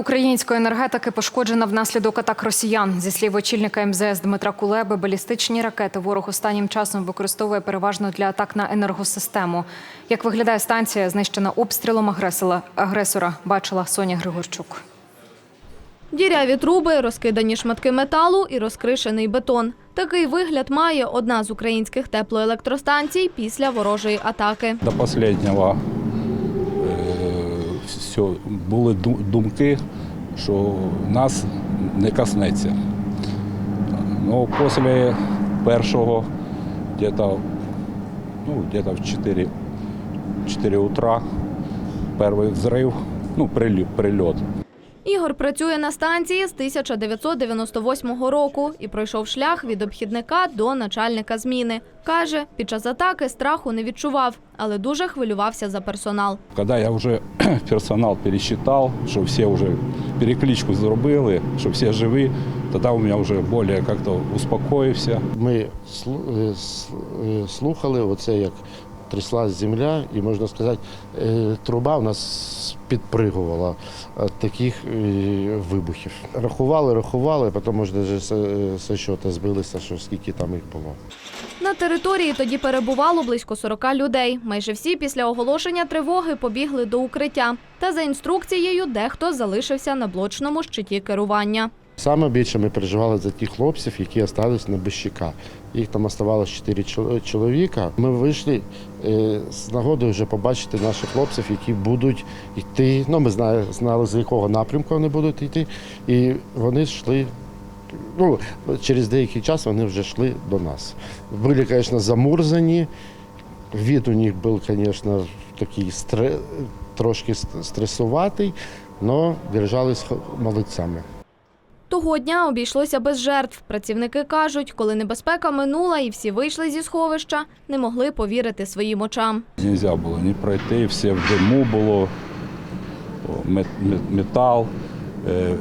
української енергетики пошкоджена внаслідок атак росіян. Зі слів очільника МЗС Дмитра Кулеби, балістичні ракети ворог останнім часом використовує переважно для атак на енергосистему. Як виглядає станція, знищена обстрілом агресора, агресора бачила Соня Григорчук. Діряві труби, розкидані шматки металу і розкришений бетон. Такий вигляд має одна з українських теплоелектростанцій після ворожої атаки. До останнього все, були думки, що нас не коснеться. Ну, після першого, где-то, ну, в 4, 4 утра, перший взрив, ну, прильот. Ігор працює на станції з 1998 року і пройшов шлях від обхідника до начальника зміни. Каже, під час атаки страху не відчував, але дуже хвилювався за персонал. Когда я вже персонал пересчитал, що всі вже перекличку зробили, що всі живі, тоді у мене вже більше як-то успокоївся. Ми е, е, слухали оце, як тряслась земля, і можна сказати, е, труба у нас підпригувала від таких е, вибухів. Рахували, рахували, потім зі щота збилися, що скільки там їх було. На території тоді перебувало близько 40 людей. Майже всі після оголошення тривоги побігли до укриття. Та за інструкцією дехто залишився на блочному щиті керування. Саме більше ми переживали за тих хлопців, які залишились на Бещика. Їх там оставалось 4 чоловіка. Ми вийшли е, з нагодою вже побачити наших хлопців, які будуть йти. Ну, ми знали, знали, з якого напрямку вони будуть йти. І вони йшли. Ну, через деякий час вони вже йшли до нас. Були, звісно, замурзані. Від у них був, звісно, такий стре- трошки стресуватий, але держались молодцями. Того дня обійшлося без жертв. Працівники кажуть, коли небезпека минула і всі вийшли зі сховища, не могли повірити своїм очам. Нельзя було ні пройти, все в диму було, метал, е,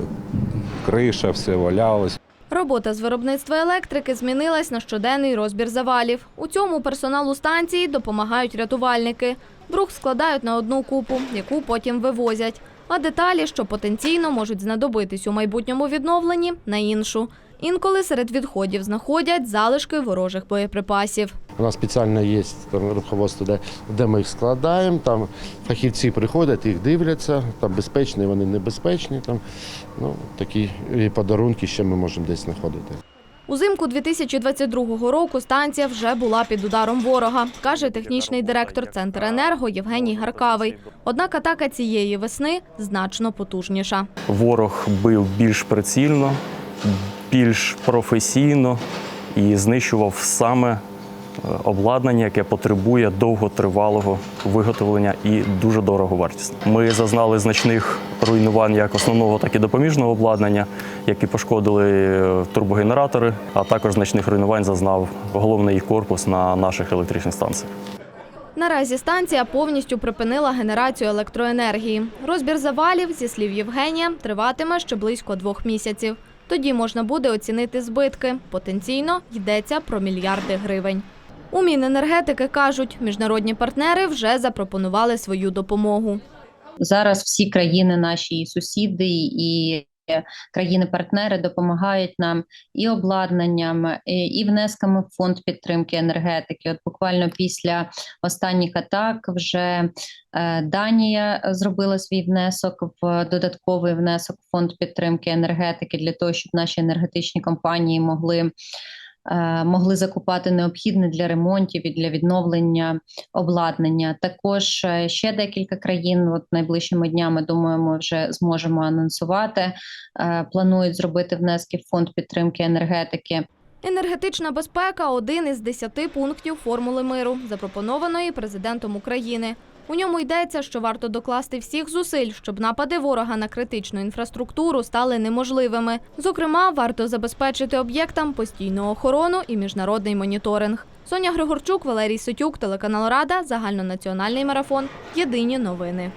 криша, все валялось. Робота з виробництва електрики змінилась на щоденний розбір завалів. У цьому персоналу станції допомагають рятувальники. Брух складають на одну купу, яку потім вивозять. А деталі, що потенційно можуть знадобитись у майбутньому відновленні, на іншу. Інколи серед відходів знаходять залишки ворожих боєприпасів. У нас спеціально є там де, де ми їх складаємо. Там фахівці приходять, їх дивляться, там безпечні, вони небезпечні. Там, ну, такі подарунки ще ми можемо десь знаходити. Узимку 2022 року станція вже була під ударом ворога, каже технічний директор Центренерго Євгеній Гаркавий. Однак атака цієї весни значно потужніша. Ворог бив більш прицільно, більш професійно і знищував саме е, обладнання, яке потребує довготривалого виготовлення і дуже дороговартісне. Ми зазнали значних руйнувань як основного, так і допоміжного обладнання, які пошкодили е, турбогенератори, а також значних руйнувань зазнав головний корпус на наших електричних станціях. Наразі станція повністю припинила генерацію електроенергії. Розбір завалів, зі слів Євгенія, триватиме ще близько двох місяців. Тоді можна буде оцінити збитки. Потенційно йдеться про мільярди гривень. У Міненергетики кажуть, міжнародні партнери вже запропонували свою допомогу. Зараз всі країни, наші і сусіди і країни-партнери допомагають нам і обладнанням, і, внесками в фонд підтримки енергетики. От буквально після останніх атак вже е, Данія зробила свій внесок в додатковий внесок в фонд підтримки енергетики для того, щоб наші енергетичні компанії могли. Е, Могли закупати необхідне для ремонтів і для відновлення обладнання. Також е, ще декілька країн, от найближчими днями, думаю, ми вже зможемо анонсувати. е, Планують зробити внески в фонд підтримки енергетики. Енергетична безпека один із десяти пунктів формули миру, запропонованої президентом України. У ньому йдеться, що варто докласти всіх зусиль, щоб напади ворога на критичну інфраструктуру стали неможливими. Зокрема, варто забезпечити об'єктам постійну охорону і міжнародний моніторинг. Соня Григорчук, Валерій Сотюк, телеканал Рада, загальнонаціональний марафон. Єдині новини.